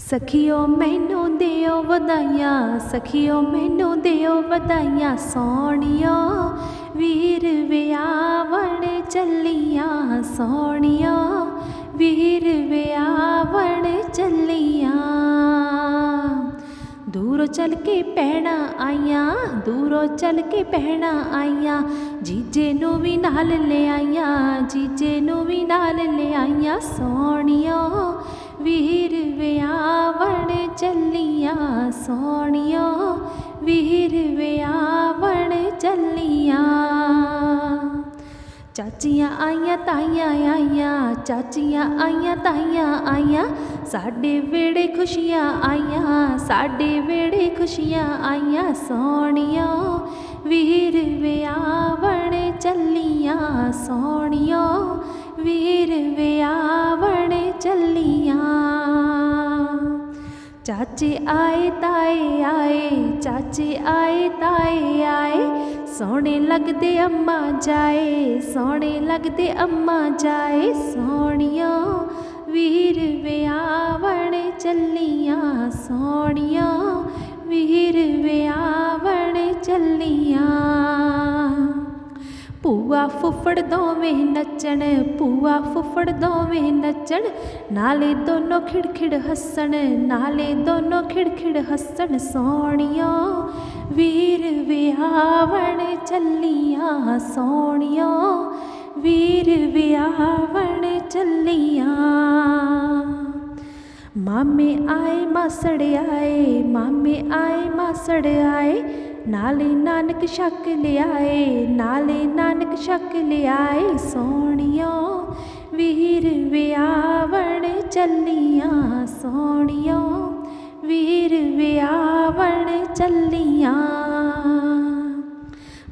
ਸਖੀਓ, ਮੈਨੂੰ ਦਿਓ ਵਧਾਈਆਂ, ਸਖੀਓ, ਮੈਨੂੰ ਦਿਓ ਵਧਾਈਆਂ, ਸੋਹਣਿਓ, ਵੀਰ ਵਿਆਵਣ ਚੱਲੀਆਂ, ਸੋਹਣਿਓ, ਵੀਰ ਵਿਆਵਣ ਚੱਲੀਆਂ। ਦੂਰੋਂ ਚੱਲ ਕੇ ਪੈਣਾ ਆਈਆਂ, ਦੂਰੋਂ ਚੱਲ ਕੇ ਪੈਣਾ ਆਈਆਂ, ਜੀਜੇ ਨੂੰ ਵੀ ਨਾਲ ਲੈ ਆਈਆਂ, ਜੀਜੇ ਨੂੰ ਵੀ ਨਾਲ ਲੈ ਆਈਆਂ, ਸੋਹਣਿਓ ਵੀਰ ਵਿਆਵਣ ਚੱਲੀਆਂ ਸੋਹਣਿਓ, ਵੀਰ ਵਿਆਵਣ ਚੱਲੀਆਂ। ਚਾਚੀਆਂ ਆਈਆਂ, ਤਾਈਆਂ ਆਈਆਂ, ਚਾਚੀਆਂ ਆਈਆਂ, ਤਾਈਆਂ ਆਈਆਂ, ਸਾਡੇ ਵੇੜੇ ਖੁਸ਼ੀਆਂ ਆਈਆਂ, ਸਾਡੇ ਵੇੜੇ ਖੁਸ਼ੀਆਂ ਆਈਆਂ ਸੋਹਣਿਓ, ਵੀਰ ਵਿਆਵਣ ਚੱਲੀਆਂ ਸੋਹਣਿਓ, ਵੀਰ ਵਿਆਵਣ ਚਾਚੇ ਆਏ ਤਾਏ ਆਏ, ਚਾਚੇ ਆਏ ਤਾਏ ਆਏ। ਸੋਹਣੇ ਲੱਗਦੇ ਅੰਮਾ ਜਾਏ, ਸੋਹਣੇ ਲੱਗਦੇ ਅੰਮਾ ਜਾਏ। ਸੋਹਣਿਓ ਵੀਰ ਵਿਆਵਣ ਚੱਲੀਆਂ, ਸੋਹਣੀਆਂ ਵੀਰ ਵਿਆਵਣ ਚੱਲੀਆਂ। ਪੂਆ ਫੁੱਫੜ ਦੋਵੇਂ ਨੱਚਣ ਪੂਆ ਫੁੱਫੜ ਦੋਵੇਂ ਨੱਚਣ, ਨਾਲੇ ਦੋਨੋਂ ਖਿੜਖਿੜ ਹੱਸਣ, ਨਾਲੇ ਦੋਨੋਂ ਖਿੜਖਿੜ ਹੱਸਣ, ਸੋਹਣਿਓ ਵੀਰ ਵਿਆਵਣ ਚੱਲੀਆਂ, ਸੋਹਣਿਓ ਵੀਰ ਵਿਆਵਣ ਚੱਲੀਆਂ। ਮਾਮੇ ਆਏ ਮਾਸੜ ਆਏ, ਮਾਮੇ ਆਏ ਮਾਸੜ ਆਏ ਨਾਲੇ ਨਾਨਕ ਛੱਕ ਲਿਆਏ, ਨਾਲੇ ਨਾਨਕ ਛੱਕ ਲਿਆਏ ਸੋਹਣਿਓ। ਵੀਰ ਵਿਆਵਣ ਚੱਲੀਆਂ ਸੋਹਣਿਓ। ਵੀਰ ਵਿਆਵਣ ਚੱਲੀਆਂ।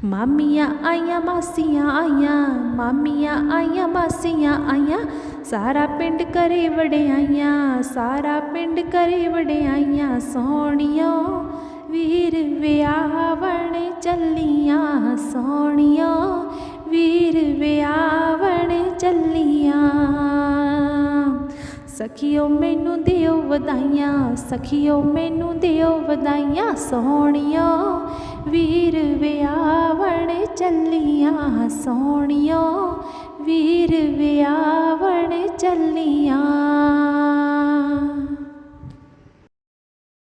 ਮਾਮੀਆਂ ਆਈਆਂ, ਮਾਸੀਆਂ ਆਈਆਂ, ਮਾਮੀਆਂ ਆਈਆਂ, ਮਾਸੀਆਂ ਆਈਆਂ। ਸਾਰਾ ਪਿੰਡ ਕਰੇ ਵਡਿਆਈਆਂ ਸਾਰਾ ਪਿੰਡ ਕਰੇ ਵਡਿਆਈਆਂ ਸੋਹਣਿਓ। ਵੀਰ ਵਿਆਵਣ ਚੱਲੀਆਂ ਸੋਹਣੀਆਂ, ਵੀਰ ਵਿਆਵਣ ਚੱਲੀਆਂ। ਸਖੀਓ ਮੈਨੂੰ ਦਿਓ ਵਧਾਈਆਂ, ਸਖੀਓ ਮੈਨੂੰ ਦਿਓ ਵਧਾਈਆਂ ਸੋਹਣੀਆਂ, ਵੀਰ ਵਿਆਵਣ ਚੱਲੀਆਂ ਸੋਹਣੀਆਂ, ਵੀਰ ਵਿਆਵਣ ਚੱਲੀਆਂ